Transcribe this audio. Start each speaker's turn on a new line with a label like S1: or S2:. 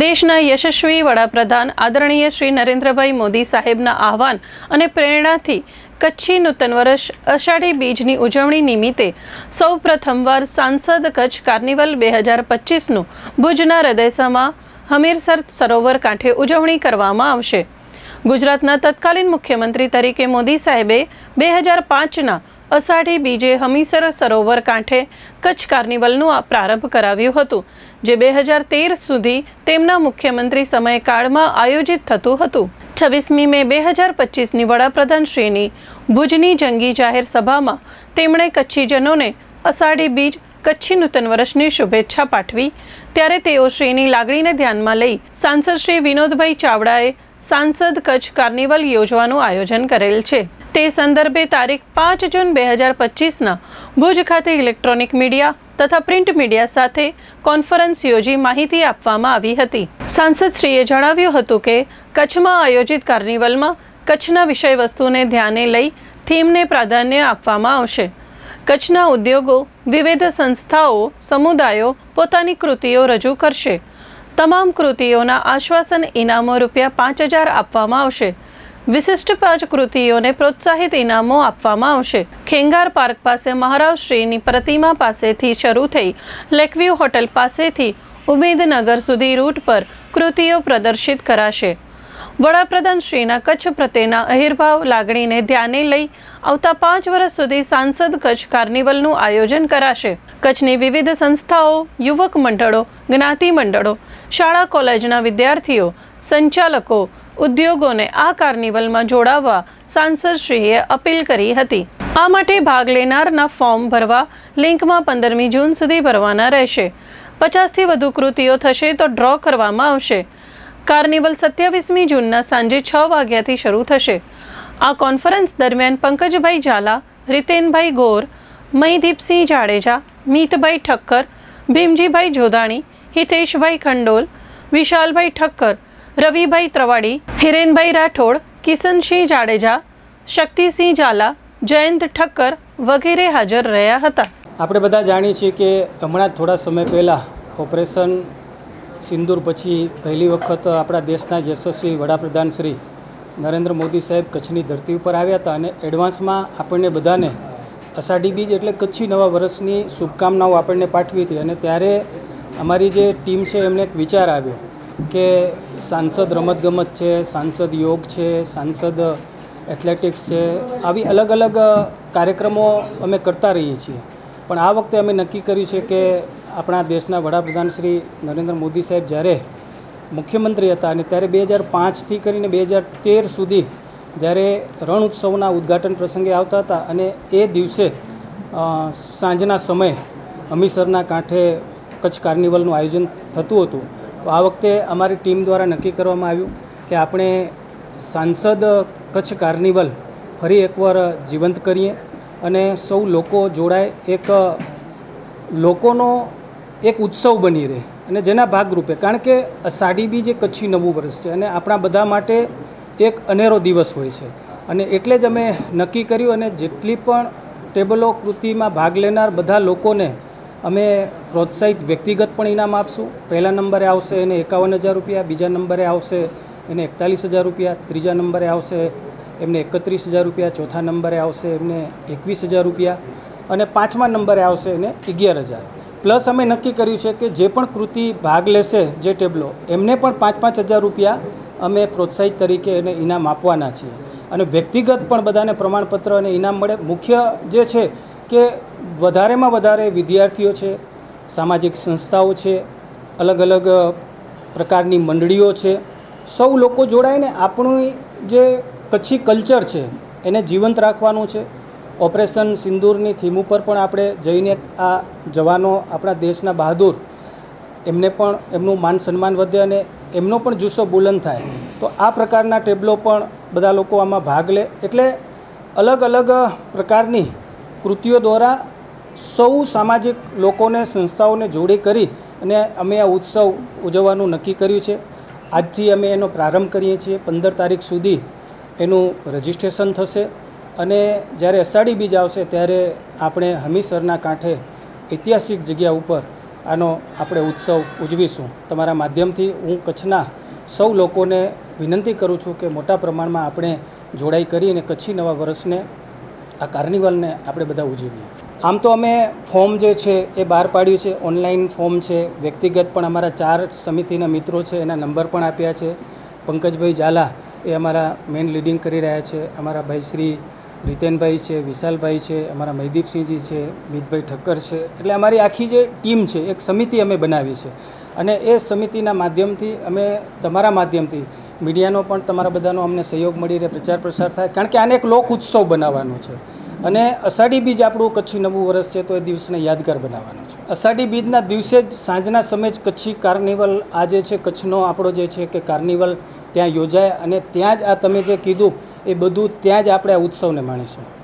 S1: દેશના યશસ્વી વડાપ્રધાન આદરણીય શ્રી નરેન્દ્રભાઈ મોદી સાહેબના આહવાન અને પ્રેરણાથી કચ્છી નૂતન વર્ષ અષાઢી બીજની ઉજવણી નિમિત્તે સૌ પ્રથમવાર સાંસદ કચ્છ કાર્નિવલ બે હજાર પચીસનું ભુજના હૃદયસામાં હમીરસર સરોવર કાંઠે ઉજવણી કરવામાં આવશે. ગુજરાતના તત્કાલીન મુખ્યમંત્રી તરીકે મોદી સાહેબે બે હજાર પાંચના અષાઢી બીજે હમીસર સરોવર કાંઠે કચ્છ કાર્નિવલનું પ્રારંભ કરાવ્યું હતું, જે બે હજાર તેર સુધી તેમના મુખ્યમંત્રી સમયકાળમાં આયોજિત થતું હતું. છવ્વીસમી મે બે હજાર પચીસની વડાપ્રધાન શ્રીની ભુજની જંગી જાહેર સભામાં તેમણે કચ્છીજનોને અષાઢી બીજ કચ્છી નૂતન વર્ષની શુભેચ્છા પાઠવી, ત્યારે તેઓ શ્રીની લાગણીને ધ્યાનમાં લઈ સાંસદ શ્રી વિનોદભાઈ ચાવડાએ સાંસદ કચ્છ કાર્નિવલ યોજવાનું આયોજન કરેલ છે. તે સંદર્ભે તારીખ પાંચ જૂન બે હજાર પચીસના ભુજ ખાતે ઇલેક્ટ્રોનિક મીડિયા તથા પ્રિન્ટ મીડિયા સાથે કોન્ફરન્સ યોજી માહિતી આપવામાં આવી હતી. સાંસદશ્રીએ જણાવ્યું હતું કે, કચ્છમાં આયોજિત કાર્નિવલમાં કચ્છના વિષયવસ્તુને ધ્યાને લઈ થીમને પ્રાધાન્ય આપવામાં આવશે. કચ્છના ઉદ્યોગો, વિવિધ સંસ્થાઓ, સમુદાયો પોતાની કૃતિઓ રજૂ કરશે. તમામ કૃતિઓના આશ્વાસન ઇનામો રૂપિયા પાંચ હજાર આપવામાં આવશે. વિશિષ્ટ પાંચ કૃતિઓને પ્રોત્સાહિત ઇનામો આપવામાં આવશે. ખેંગાર પાર્ક પાસે મહારાવ શ્રીની પ્રતિમા પાસેથી શરૂ થઈ લેકવ્યુ હોટલ પાસેથી ઉમેદનગર સુધી રૂટ પર કૃતિઓ પ્રદર્શિત કરાશે. વડાપ્રધાન શ્રીના કચ્છ પ્રત્યેના અહિરભાવ લાગણીને ધ્યાને લઈ આવતા પાંચ વર્ષ સુધી સાંસદ કચ્છ કાર્નિવલનું આયોજન કરાશે. કચ્છની વિવિધ સંસ્થાઓ, યુવક મંડળો, જ્ઞાતિ મંડળો, શાળા કોલેજના વિદ્યાર્થીઓ, સંચાલકો ઉદ્યોગોને આ કાર્નિવલમાં જોડાવવા સાંસદશ્રીએ અપીલ કરી હતી. આ માટે ભાગ લેનારના ફોર્મ ભરવા લિંકમાં પંદરમી જૂન સુધી ભરવાના રહેશે. પચાસથી વધુ કૃતિઓ થશે તો ડ્રો કરવામાં આવશે. કાર્નિવલ સત્યાવીસમી જૂનના સાંજે છ વાગ્યાથી શરૂ થશે. આ કોન્ફરન્સ દરમિયાન પંકજભાઈ ઝાલા, રીતેનભાઈ ગોર મહીદીપસિંહ જાડેજા, મીતભાઈ ઠક્કર, ભીમજીભાઈ જોધાણી, હિતેશભાઈ ખંડોલ, વિશાલભાઈ ઠક્કર રવિભાઈ ત્રવાડી, હિરેનભાઈ રાઠોડ, કિશનસિંહ જાડેજા, શક્તિસિંહ ઝાલા, જયંત ઠક્કર વગેરે હાજર રહ્યા હતા.
S2: આપણે બધા જાણીએ છીએ કે હમણાં થોડા સમય પહેલાં ઓપરેશન સિંદૂર પછી પહેલી વખત આપણા દેશના યશસ્વી વડાપ્રધાન શ્રી નરેન્દ્ર મોદી સાહેબ કચ્છની ધરતી ઉપર આવ્યા હતા અને એડવાન્સમાં આપણને બધાને અષાઢી બીજ એટલે કચ્છી નવા વર્ષની શુભકામનાઓ આપણને પાઠવી હતી અને ત્યારે અમારી જે ટીમ છે એમને એક વિચાર આવ્યો. કે સાંસદ રમતગમત છે, સાંસદ યોગ છે, સાંસદ એથ્લેટિક્સ છે, આવી અલગ અલગ કાર્યક્રમો અમે કરતા રહીએ છીએ. પણ આ વખતે અમે નક્કી કર્યું છે કે આપણા દેશના વડાપ્રધાન શ્રી નરેન્દ્ર મોદી સાહેબ જ્યારે મુખ્યમંત્રી હતા અને ત્યારે બે હજાર પાંચથી કરીને બે હજાર તેર સુધી જ્યારે રણ ઉત્સવના ઉદ્ઘાટન પ્રસંગે આવતા હતા અને એ દિવસે સાંજના સમયે હમીસરના કાંઠે કચ્છ કાર્નિવલનું આયોજન થતું હતું. તો આ વખતે અમારી ટીમ દ્વારા નક્કી કરવામાં આવ્યું કે આપણે સાંસદ કચ્છ કાર્નિવલ ફરી એકવાર જીવંત કરીએ અને સૌ લોકો જોડાય એક, લોકોનો એક ઉત્સવ બની રહે અને જેના ભાગરૂપે, કારણ કે સાડી બીજ એ કચ્છી નવું વર્ષ છે અને આપણા બધા માટે એક અનેરો દિવસ હોય છે. અને એટલે જ અમે નક્કી કર્યું અને જેટલી પણ ટેબલો કૃતિમાં ભાગ લેનાર બધા લોકોને અમે પ્રોત્સાહિત વ્યક્તિગત પણ ઇનામ આપશું. પહેલા નંબરે આવશે એને એકાવન હજાર રૂપિયા, બીજા નંબરે આવશે એને એકતાલીસ હજાર રૂપિયા, ત્રીજા નંબરે આવશે એમને એકત્રીસ હજાર રૂપિયા, ચોથા નંબરે આવશે એમને એકવીસ હજાર રૂપિયા અને પાંચમા નંબરે આવશે એને અગિયાર હજાર. પ્લસ અમે નક્કી કર્યું છે કે જે પણ કૃતિ ભાગ લેશે જે ટેબલો, એમને પણ પાંચ પાંચ હજાર રૂપિયા અમે પ્રોત્સાહિત તરીકે એને ઇનામ આપવાના છીએ. અને વ્યક્તિગત પણ બધાને પ્રમાણપત્ર અને ઇનામ મળે. મુખ્ય જે છે કે વધારેમાં વધારે વિદ્યાર્થીઓ છે, સામાજિક સંસ્થાઓ છે, અલગ અલગ પ્રકારની મંડળીઓ છે. સૌ લોકો જોડાઈને આપણું જે કચ્છી કલ્ચર છે, એને જીવંત રાખવાનું છે. ઓપરેશન સિંદૂરની થીમ ઉપર પણ આપણે જઈને આ જવાનો આપણા દેશના બહાદુર, એમને પણ એમનું માન સન્માન વધે અને એમનો પણ જુસ્સો બુલંદ થાય. તો આ પ્રકારના ટેબલો પણ બધા લોકો આમાં ભાગ લે. એટલે અલગ અલગ પ્રકારની કૃતિઓ દ્વારા સૌ સામાજિક લોકોને, સંસ્થાઓને જોડી કરી અને અમે આ ઉત્સવ ઉજવવાનું નક્કી કર્યું છે. આજથી અમે એનો પ્રારંભ કરીએ છીએ. પંદર તારીખ સુધી એનું રજિસ્ટ્રેશન થશે અને જ્યારે અષાઢી બીજ આવશે ત્યારે આપણે હમીસરના કાંઠે ઐતિહાસિક જગ્યા ઉપર આનો આપણે ઉત્સવ ઉજવીશું. તમારા માધ્યમથી હું કચ્છના સૌ લોકોને વિનંતી કરું છું કે મોટા પ્રમાણમાં આપણે જોડાઈ કરી અને કચ્છી નવા વર્ષને આ કાર્નિવલને આપણે બધા ઉજવીએ. આમ તો અમે ફોર્મ જે છે એ બહાર પાડ્યું છે. ઓનલાઈન ફોર્મ છે. વ્યક્તિગત પણ અમારા ચાર સમિતિના મિત્રો છે. એના નંબર પણ આપ્યા છે. પંકજભાઈ ઝાલા એ અમારા મેઇન લીડિંગ કરી રહ્યા છે. અમારા ભાઈ શ્રી રીતેનભાઈ છે, વિશાલભાઈ છે, અમારા મહીદીપસિંહજી છે, મિતભાઈ ઠક્કર છે. એટલે અમારી આખી જે ટીમ છે, એક સમિતિ અમે બનાવી છે. અને એ સમિતિના માધ્યમથી અમે તમારા માધ્યમથી મીડિયાનો પણ તમારા બધાનો અમને સહયોગ મળી રહે પ્રચાર પ્રસાર થાય. કારણ કે આને એક લોક ઉત્સવ બનાવવાનો છે. અને અષાઢી બીજ આપણું કચ્છી નવું વર્ષ છે તો એ દિવસને યાદગાર બનાવવાનો છે. અષાઢી બીજના દિવસે જ સાંજના સમયે જ કચ્છી કાર્નિવલ આ જે છે, કચ્છનો આપણો જે છે કે કાર્નિવલ ત્યાં યોજાય અને ત્યાં જ આ તમે જે કીધું એ બધું ત્યાં જ આપણે આ ઉત્સવને માણીશું.